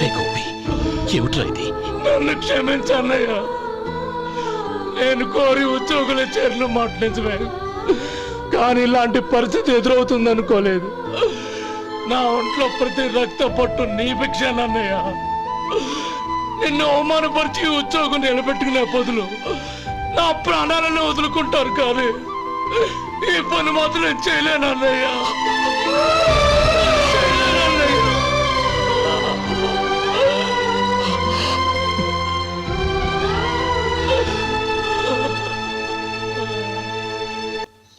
రే గోపి ఏమిట్రా ఇది? నన్ను క్షమించు అన్నయ్య నేను కోరి ఉద్యోగుల చేరిన మాట నిజమే. కానీ ఇలాంటి పరిస్థితి ఎదురవుతుంది అనుకోలేదు. నా ఒంట్లో ప్రతి రక్త పట్టు నీ భిక్షానన్నయ్య నిన్ను అవమానపరిచి ఉద్యోగం నిలబెట్టుకునే బదులు నా ప్రాణాలను వదులుకుంటారు కానీ ఈ పని మాత్రం చేయలేనన్నయ్యా.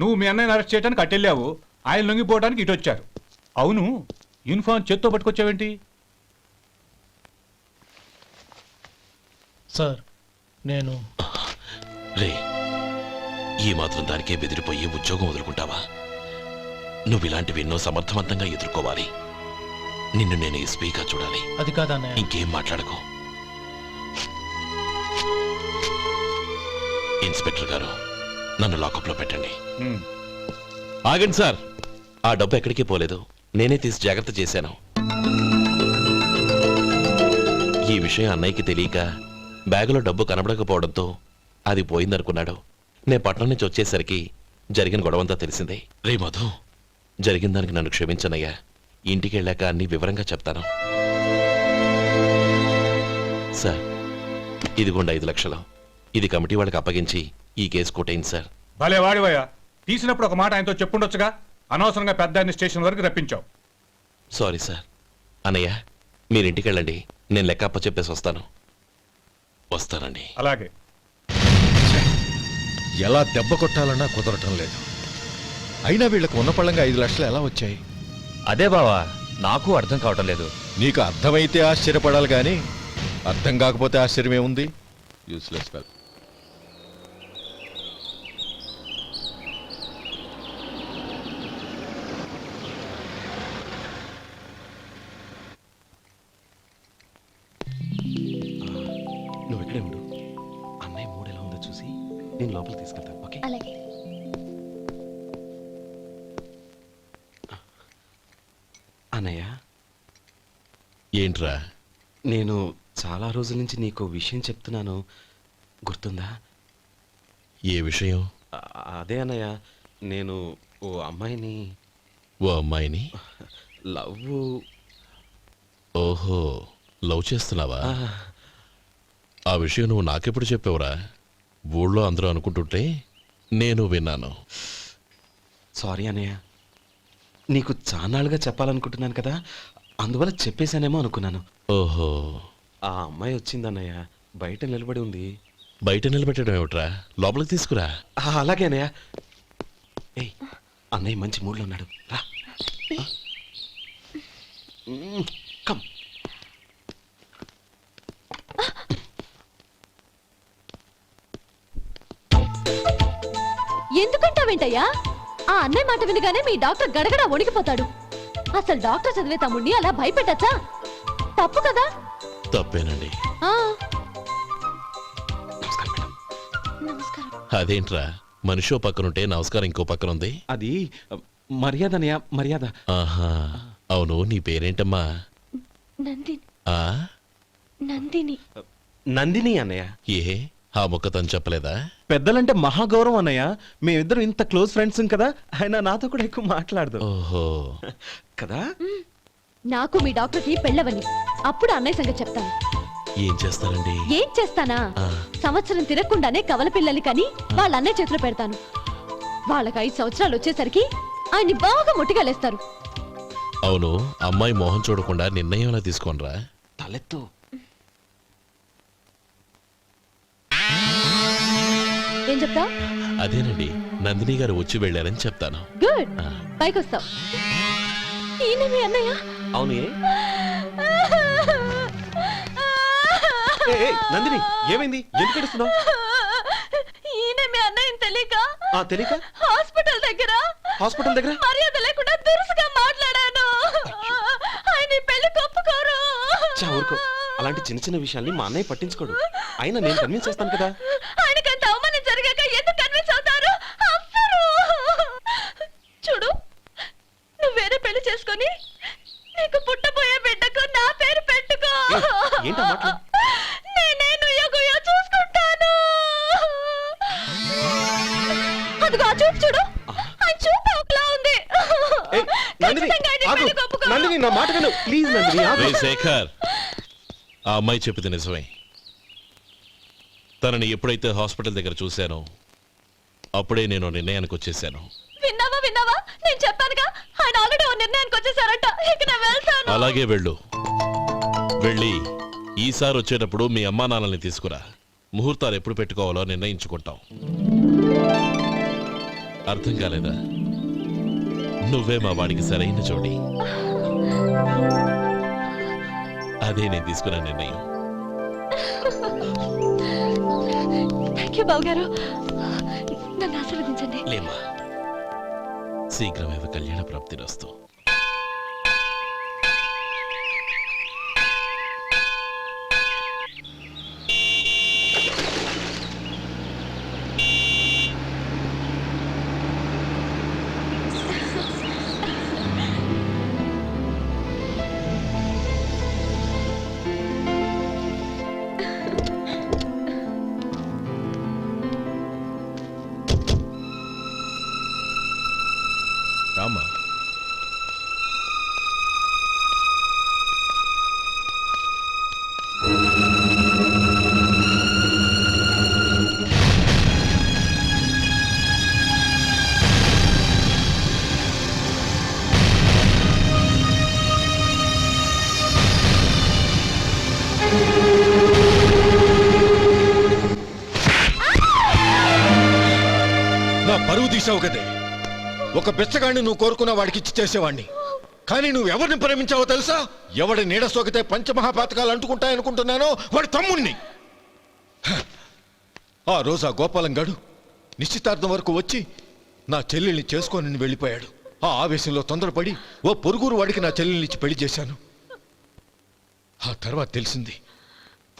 నువ్వు మీ అన్నయ్యని అరెస్ట్ చేయడానికి అట్టెళ్ళావు ఆయన లొంగిపోవడానికి ఇటు వచ్చారు అవును యూనిఫామ్ చేత్తో పట్టుకొచ్చావేంటి? సార్ నేను రే ఈ మాత్రం దానికే బెదిరిపోయి ఉద్యోగం వదులుకుంటావా? నువ్వు ఇలాంటివి ఎన్నో సమర్థవంతంగా ఎదుర్కోవాలి. నిన్ను నేను ఎస్పీగా చూడాలి. అది కాదన్నయ్య ఇంకేం మాట్లాడకు. ఇన్స్పెక్టర్ గారు నన్ను లాకప్లో పెట్టండి. ఆగండి సార్. ఆ డబ్బు ఎక్కడికి పోలేదు. నేనే తీసి జాగ్రత్త చేశాను. ఈ విషయం అన్నయ్యకి తెలియక బ్యాగులో డబ్బు కనబడకపోవడంతో అది పోయిందనుకున్నాడు. నేను పట్నం నుంచి వచ్చేసరికి జరిగిన గొడవంతా తెలిసిందే. రే మధు. జరిగిన దానికి నన్ను క్షమించనయ్యా. ఇంటికి వెళ్ళాక అన్ని వివరంగా చెప్తాను. సార్ ఇదిగోండి ఐదు లక్షలు. ఇది కమిటీ వాళ్ళకి అప్పగించి ఈ కేసు కొట్టేయండి సార్. భలే వాడివయ్యా. తీసినప్పుడు ఒక మాట ఆయనతో చెప్పుండొచ్చుగా? అనవసరంగా పెద్ద స్టేషన్ వరకు రప్పించావు. Sorry sir. అన్నయ్య మీరు ఇంటికి వెళ్ళండి. నేను లెక్క అప్ప చెప్పేసి వస్తాను. వస్తానండి. అలాగే. ఎలా దెబ్బ కొట్టాలన్నా కుదరటం లేదు. అయినా వీళ్ళకు ఉన్న పళ్ళంగా ఐదు లక్షలు ఎలా వచ్చాయి? అదే బావా నాకు అర్థం కావటం లేదు. నీకు అర్థమైతే ఆశ్చర్యపడాలి కానీ అర్థం కాకపోతే ఆశ్చర్యం ఏముంది యూస్లెస్ ఫెల్ నేను లోపలికి తీసుకెళ్తాను ఓకే? అలాగే. అన్నయ్య? ఏంట్రా? నేను చాలా రోజుల నుంచి నీకు విషయం చెప్తున్నాను. గుర్తుందా? ఏ విషయం? అదే అన్నయ్య నేను ఓ అమ్మాయిని ఓ అమ్మాయిని? లవ్ ఓహో లవ్ చేస్తున్నావా? ఆ విషయం నువ్వు నాకెప్పుడు చెప్పావురా? ఊళ్ళో అందరూ అనుకుంటుంటే నేను విన్నాను. సారీ అన్నయ్య. నీకు చాన్నాళ్ళుగా చెప్పాలనుకుంటున్నాను కదా అందువల్ల చెప్పేశానేమో అనుకున్నాను. ఓహో. ఆ అమ్మాయి వచ్చిందన్నయ్య బయట నిలబడి ఉంది. బయట నిలబెట్టడం ఏమిట్రా? లోపలికి తీసుకురా. ఆ, అలాగే అన్నయ్య. ఏయ్ అన్నయ్య మంచి మూడ్లో ఉన్నాడు. రా. కమ్ ఎందుకంటావేంటయ్యా? ఆ అన్నయ్య మాట వినగానే మీ డాక్టర్ గడగడ వణికిపోతాడు. అసలు డాక్టర్ చదివే తమ్ముడిని అలా భయపెట్టచ్చా? తప్పు కదా? తప్పేనండి. ఆ. నమస్కారం అదేంట్రా? మనిషో పక్కనుంటే నమస్కారం ఇంకో పక్కన ఉంది అది మర్యాద అన్నయ్య మర్యాద. ఆహా అవును నీ పేరేంటమ్మా? నందిని. ఆ? నందిని. నందిని అన్నయ్య. ఏ? ఆ మొక్క తను చెప్పలేదా? పెద్దలంటే మహాగౌరవం అన్నయ్య. మేమిద్దరం ఇంత క్లోజ్ ఫ్రెండ్స్ కదా ఆయన నాతో కూడా ఎక్కువ మాట్లాడదు. ఓహో. కదా? నాకు మీ డాక్టర్కి పెళ్ళవని. అప్పుడు అన్నయ్య సంగతి చెప్తాను. ఏం చేస్తారండి? ఏం చేస్తానా. సంవత్సరం తిరగకుండానే కవల పిల్లలు కని వాళ్ళ అన్నయ్య చేతిలో పెడతాను. వాళ్ళకి ఐదు సంవత్సరాలు వచ్చేసరికి ఆయన్ని బాగా ముట్టిగలేస్తారు అవును అమ్మాయి మొహం చూడకుండా నిర్ణయం ఎలా తీసుకోనరా? తలెత్తు. ఏం చెప్తా అదేనండి. నందిని గారు వచ్చి వెళ్ళారని చెప్తాను. గుడ్. పైకి వస్తావు ఈయన మీ అన్నయ్య? అవును. ఏ? ఏ, ఏ, నందిని ఏమైంది? ఎందుకు ఏడుస్తున్నావు? ఈయన మీ అన్నయ్యని తెలియక ఆ తెలియక? హాస్పిటల్ దగ్గర హాస్పిటల్ దగ్గర? మర్యాద లేకుండా దురుసుగా మాట్లాడాను. ఆయన ఈ పెళ్ళి ఒప్పుకోరు చా ఊరుకో. అలాంటి చిన్న చిన్న విషయాల్ని మా అన్నయ్య పట్టించుకోడు. అయినా నేను కన్విన్స్ చేస్తాను కదా. రే శేఖర్. ఆ అమ్మాయి చెప్పింది నిజమే. తనని ఎప్పుడైతే హాస్పిటల్ దగ్గర చూశానో అప్పుడే నేను నిర్ణయానికి వచ్చేసాను. విన్నావా విన్నావా? నేను చెప్పానుగా ఆయన ఆల్రెడీ ఓ నిర్ణయానికి వచ్చేసారట. ఇక నేను వెళ్తాను. అలాగే వెళ్ళు. వెళ్ళి ఈసారి వచ్చేటప్పుడు మీ అమ్మా నాన్నల్ని తీసుకురా. ముహూర్తాలు ఎప్పుడు పెట్టుకోవాలో నిర్ణయించుకుంటాం. అర్థం కాలేదా? నువ్వే మా వాడికి సరైన జోడి. అదే నేను తీసుకున్న నిర్ణయం. థ్యాంక్ యూ బాబు గారు నన్ను ఆశీర్వదించండి. లేమా శీఘ్రమేవ కళ్యాణ ప్రాప్తిరస్తు ஆமாம் బెచ్చగాడిని నువ్వు కోరుకున్న వాడికి ఇచ్చి చేసేవాడిని కానీ నువ్వు ఎవరిని ప్రేమించావో తెలుసా? ఎవడి నీడ సోకితే పంచమహాపాతకాలు అంటుకుంటాయనుకుంటున్నానో వాడి తమ్ముణ్ణి. ఆ రోజు ఆ గోపాలం గడు నిశ్చితార్థం వరకు వచ్చి నా చెల్లెల్ని చేసుకొని వెళ్ళిపోయాడు. ఆ ఆవేశంలో తొందరపడి ఓ పొరుగురు వాడికి నా చెల్లెల్ని ఇచ్చి పెళ్ళి చేశాను. ఆ తర్వాత తెలిసింది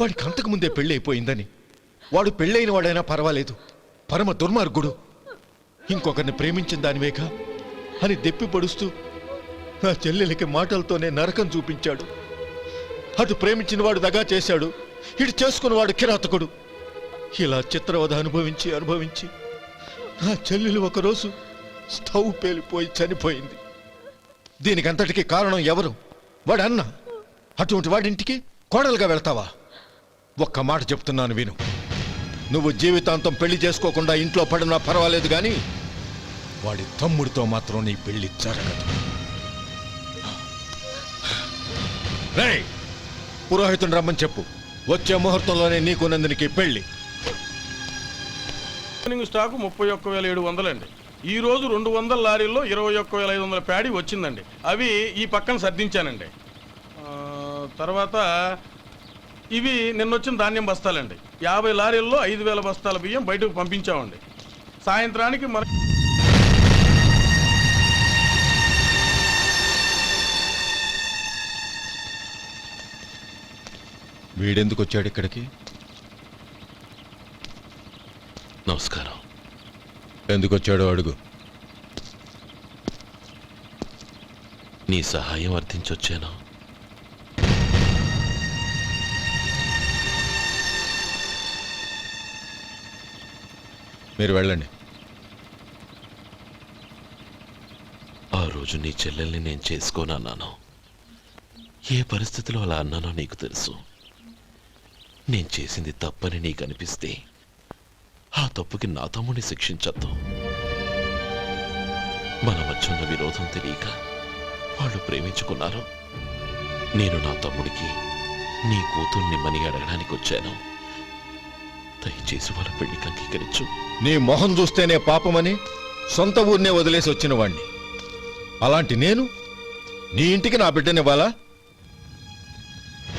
వాడికి అంతకు ముందే అయిపోయిందని. వాడు పెళ్ళైన వాడైనా పర్వాలేదు. పరమ దుర్మార్గుడు. ఇంకొకరిని ప్రేమించిన దానివేగా అని దెప్పిపడుస్తూ నా చెల్లెలకి మాటలతోనే నరకం చూపించాడు. అటు ప్రేమించిన వాడు దగా చేశాడు. ఇటు చేసుకున్నవాడు కిరాతకుడు. ఇలా చిత్రవధ అనుభవించి అనుభవించి నా చెల్లెలు ఒకరోజు స్టవ్ పేలిపోయి చనిపోయింది. దీనికంతటికి కారణం ఎవరు? వాడు అన్న అటువంటి వాడింటికి కోడలుగా వెళ్తావా? ఒక్క మాట చెప్తున్నాను విను. నువ్వు జీవితాంతం పెళ్ళి చేసుకోకుండా ఇంట్లో పడినా పర్వాలేదు కానీ వాడి తమ్ముడితో మాత్రం నీ పెళ్ళి జరగదు. రే పురోహితుని రమ్మని చెప్పు. వచ్చే ముహూర్తంలోనే నీకు నందినికి పెళ్ళి. స్టాకు ముప్పై ఒక్క వేల ఏడు వందలండి. ఈ రోజు రెండు వందల లారీల్లో ఇరవై ఒక్క వేల ఐదు వందల ప్యాడీ వచ్చిందండి. అవి ఈ పక్కన సర్దించానండి. తర్వాత ఇవి నిన్న వచ్చిన ధాన్యం బస్తాలండి. యాభై లారీల్లో ఐదు వేల బస్తాల బియ్యం బయటకు పంపించామండి. సాయంత్రానికి మన వీడెందుకు వచ్చాడు ఇక్కడికి? నమస్కారం. ఎందుకు వచ్చాడో అడుగు. నీ సహాయం అర్థించొచ్చాను? మీరు వెళ్ళండి. ఆ రోజు నీ చెల్లెల్ని నేను చేసుకోనన్నాను. ఏ పరిస్థితిలో అలా అన్నానో నీకు తెలుసు. నేను చేసింది తప్పని నీకు అనిపిస్తే ఆ తప్పుకి నా తమ్ముడిని శిక్షించద్దు. మన మధ్య ఉన్న విరోధం తెలియక వాళ్ళు ప్రేమించుకున్నారు. నేను నా తమ్ముడికి నీ కూతుర్ని మని అడగడానికి వచ్చాను. దయచేసి వాళ్ళ పెళ్ళికి అంగీకరించు. నీ మొహం చూస్తేనే పాపమని సొంత ఊరినే వదిలేసి వచ్చిన వాణ్ణి. అలాంటి నేను నీ ఇంటికి నా బిడ్డనివ్వాలా?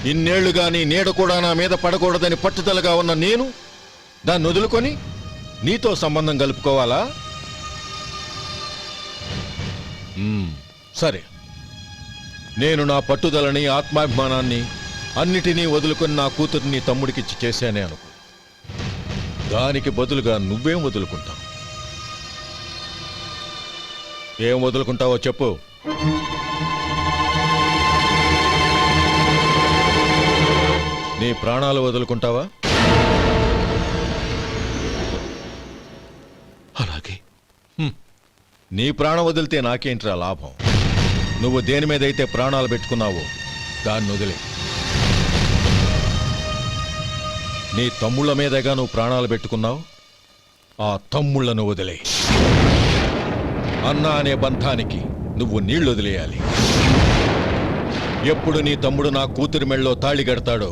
ఇన్నేళ్ళుగా నీ నీడ కూడా నా మీద పడకూడదని పట్టుదలగా ఉన్న నేను దాన్ని వదులుకొని నీతో సంబంధం కలుపుకోవాలా? సరే. నేను నా పట్టుదలని ఆత్మాభిమానాన్ని అన్నిటినీ వదులుకొని నా కూతుర్ని తమ్ముడికిచ్చి చేశానే అనుకో. దానికి బదులుగా నువ్వేం వదులుకుంటావు? ఏం వదులుకుంటావో చెప్పు. నీ ప్రాణాలు వదులుకుంటావా? అలాగే. నీ ప్రాణం వదిలితే నాకేంట్రా లాభం? నువ్వు దేని మీదైతే ప్రాణాలు పెట్టుకున్నావో దాన్ని వదిలే. నీ తమ్ముళ్ళ మీదేగా నువ్వు ప్రాణాలు పెట్టుకున్నావు? ఆ తమ్ముళ్ళను వదిలే. అన్న అనే బంధానికి నువ్వు నీళ్ళు వదిలేయాలి. ఎప్పుడు నీ తమ్ముడు నా కూతురి మెళ్ళలో తాళి కడతాడో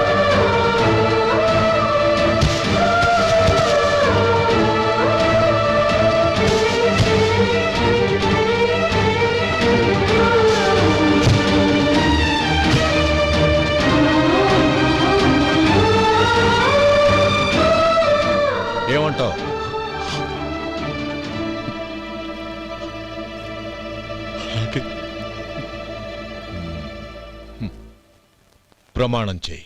ఏమంటావు ప్రమాణం చేయి.